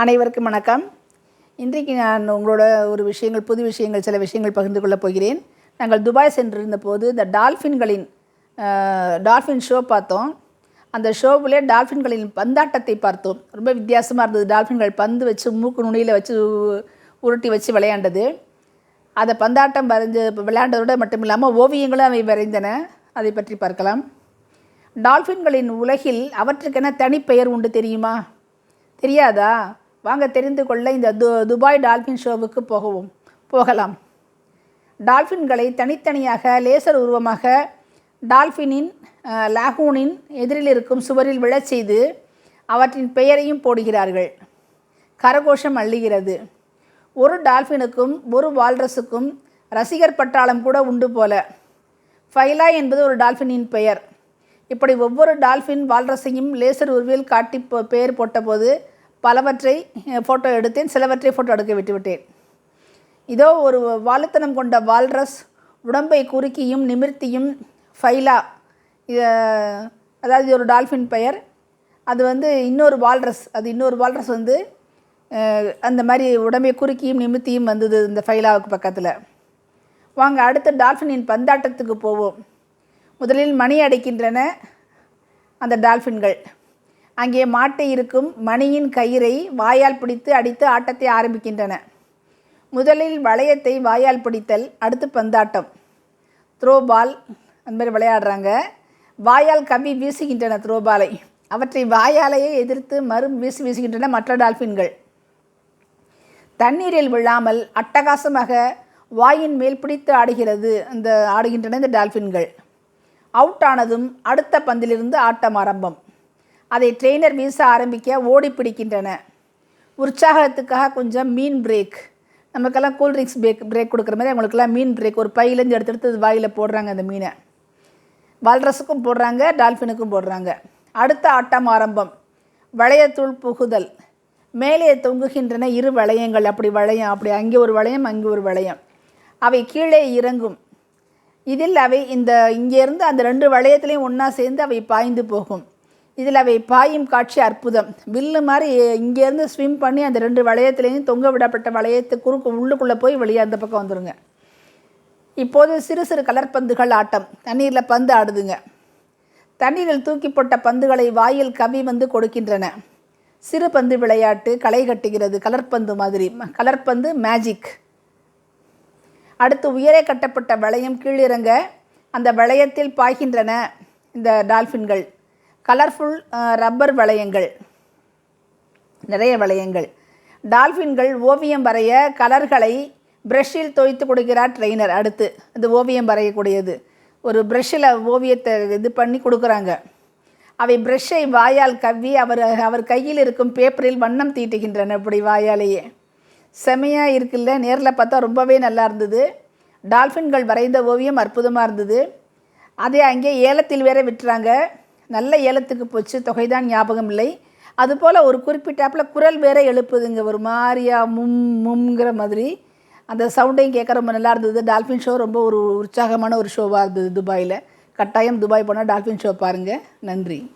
அனைவருக்கும் வணக்கம். இன்றைக்கு நான் உங்களோட ஒரு விஷயங்கள் புது விஷயங்கள் சில விஷயங்கள் பகிர்ந்து கொள்ளப் போகிறேன். நாங்கள் துபாய் சென்றிருந்த போது இந்த டால்ஃபின்களின் டால்ஃபின் ஷோ பார்த்தோம். அந்த ஷோவிலே டால்ஃபின்களின் பந்தாட்டத்தை பார்த்தோம். ரொம்ப வித்தியாசமாக இருந்தது. டால்ஃபின்கள் பந்து வச்சு மூக்கு நுனியில் வச்சு உருட்டி வச்சு விளையாண்டது. அதை பந்தாட்டம் வரைஞ்சு விளையாண்டதோடு மட்டும் இல்லாமல் ஓவியங்களும் அவை வரைந்தன. அதை பற்றி பார்க்கலாம். டால்ஃபின்களின் உலகில் அவற்றுக்கென தனிப்பெயர் உண்டு தெரியுமா? தெரியாதா? வாங்க தெரிந்து கொள்ள இந்த து துபாய் டால்ஃபின் ஷோவுக்கு போகவும் போகலாம். டால்ஃபின்களை தனித்தனியாக லேசர் உருவமாக டால்ஃபினின் லாகூனின் எதிரில் இருக்கும் சுவரில் விழச் செய்து அவற்றின் பெயரையும் போடுகிறார்கள். கரகோஷம் அள்ளுகிறது. ஒரு டால்ஃபினுக்கும் ஒரு வால்ரஸுக்கும் ரசிகர் பட்டாளம் கூட உண்டு போல. ஃபைலா என்பது ஒரு டால்ஃபினின் பெயர். இப்படி ஒவ்வொரு டால்ஃபின் வால்ரஸையும் லேசர் உருவில் காட்டி பெயர் போட்டபோது பலவற்றை ஃபோட்டோ எடுத்தேன். சிலவற்றை ஃபோட்டோ எடுக்க விட்டுவிட்டேன். இதோ ஒரு வாலுத்தனம் கொண்ட வால்ரஸ் உடம்பை குறுக்கியும் நிமிர்த்தியும் ஃபைலா அதாவது ஒரு டால்ஃபின் பெயர். அது வந்து இன்னொரு வால்ரஸ் அது இன்னொரு வால்ரஸ் வந்து அந்த மாதிரி உடம்பை குறுக்கியும் நிமிர்த்தியும் வந்தது இந்த ஃபைலாவுக்கு பக்கத்தில். வாங்க அடுத்த டால்ஃபினின் பந்தாட்டத்துக்கு போவோம். முதலில் மணி அடைக்கின்றன அந்த டால்ஃபின்கள். அங்கே மாட்டை இருக்கும் மணியின் கயிறை வாயால் பிடித்து அடித்து ஆட்டத்தை ஆரம்பிக்கின்றன. முதலில் வளையத்தை வாயால் பிடித்தல் அடுத்து பந்தாட்டம். த்ரோ பால் அந்த மாதிரி விளையாடுறாங்க. வாயால் கம்பி வீசுகின்றன த்ரோ பாலை அவற்றை வாயாலேயே எதிர்த்து மறு வீசி வீசுகின்றன மற்ற டால்ஃபின்கள் தண்ணீரில் விழாமல் அட்டகாசமாக வாயின் மேல் பிடித்து ஆடுகிறது அந்த ஆடுகின்றன இந்த டால்ஃபின்கள் அவுட் ஆனதும் அடுத்த பந்திலிருந்து ஆட்டம் ஆரம்பம். அதை ட்ரெயினர் வீச ஆரம்பிக்க ஓடி பிடிக்கின்றன உற்சாகத்துக்காக கொஞ்சம் மீன் பிரேக் நமக்கெல்லாம் கூல்ட்ரிங்க்ஸ் பிரேக் பிரேக் கொடுக்குற மாதிரி அவங்களுக்கெல்லாம் மீன் பிரேக் ஒரு பையிலேருந்து எடுத்து எடுத்து வாயில் போடுறாங்க அந்த மீனை. வால்ரஸுக்கும் போடுறாங்க டால்ஃபினுக்கும் போடுறாங்க. அடுத்த ஆட்டம் ஆரம்பம். வளையத்துள் புகுதல். மேலே தொங்குகின்றன இரு வளையங்கள். அப்படி வளையம் அப்படி அங்கே ஒரு வளையம் அங்கே ஒரு வளையம். அவை கீழே இறங்கும். இதில் அவை இந்த இங்கேருந்து அந்த ரெண்டு வளையத்துலேயும் ஒன்றா சேர்ந்து அவை பாய்ந்து போகும். இதில் அவை பாயும் காட்சி அற்புதம். வில்லு மாதிரி இங்கேருந்து ஸ்விம் பண்ணி அந்த ரெண்டு வளையத்துலேயும் தொங்க விடப்பட்ட வளையத்து குறுக்கு உள்ளுக்குள்ளே போய் வெளியே அந்த பக்கம் வந்துடுங்க இப்போது சிறு சிறு கலர் பந்துகள் ஆட்டம். தண்ணீரில் பந்து ஆடுதுங்க. தண்ணீரில் தூக்கி போட்ட பந்துகளை வாயில் கவி வந்து கொடுக்கின்றன. சிறு பந்து விளையாட்டு களை கட்டுகிறது கலர்பந்து மாதிரி. கலர்பந்து மேஜிக் அடுத்து உயரே கட்டப்பட்ட வளையம் கீழிறங்க. அந்த வளையத்தில் பாய்கின்றன இந்த டால்ஃபின்கள் கலர்ஃபுல் ரப்பர் uh, வளையங்கள். நிறைய வளையங்கள். டால்ஃபின்கள் ஓவியம் வரைய கலர்களை ப்ரஷ்ஷில் தோய்த்து கொடுக்கிறார் ட்ரெயினர் அடுத்து இந்த ஓவியம் வரையக்கூடியது. ஒரு ப்ரஷ்ஷில் ஓவியத்தை இது பண்ணி கொடுக்குறாங்க. அவை ப்ரஷ்ஷை வாயால் கவ்வி அவர் அவர் கையில் இருக்கும் பேப்பரில் வண்ணம் தீட்டுகின்றன இப்படி வாயாலேயே. செமையாக இருக்குல்ல நேரில் பார்த்தா ரொம்பவே நல்லா இருந்தது. டால்ஃபின்கள் வரைந்த ஓவியம் அற்புதமாக இருந்தது. அதே அங்கே ஏலத்தில் வேற விட்டுறாங்க. நல்ல ஏலத்துக்கு போச்சு தொகைதான் ஞாபகம் இல்லை. அதுபோல் ஒரு குறிப்பிட்டாப்பில் குரல் வேற எழுப்புதுங்க ஒரு மாதிரியா மும் மும்ங்கிற மாதிரி. அந்த சவுண்டையும் கேட்க ரொம்ப நல்லா இருந்தது. டால்ஃபின் ஷோ ரொம்ப ஒரு உற்சாகமான ஒரு ஷோவாக இருந்தது துபாயில். கட்டாயம் துபாய் போனால் டால்ஃபின் ஷோ பாருங்கள் நன்றி.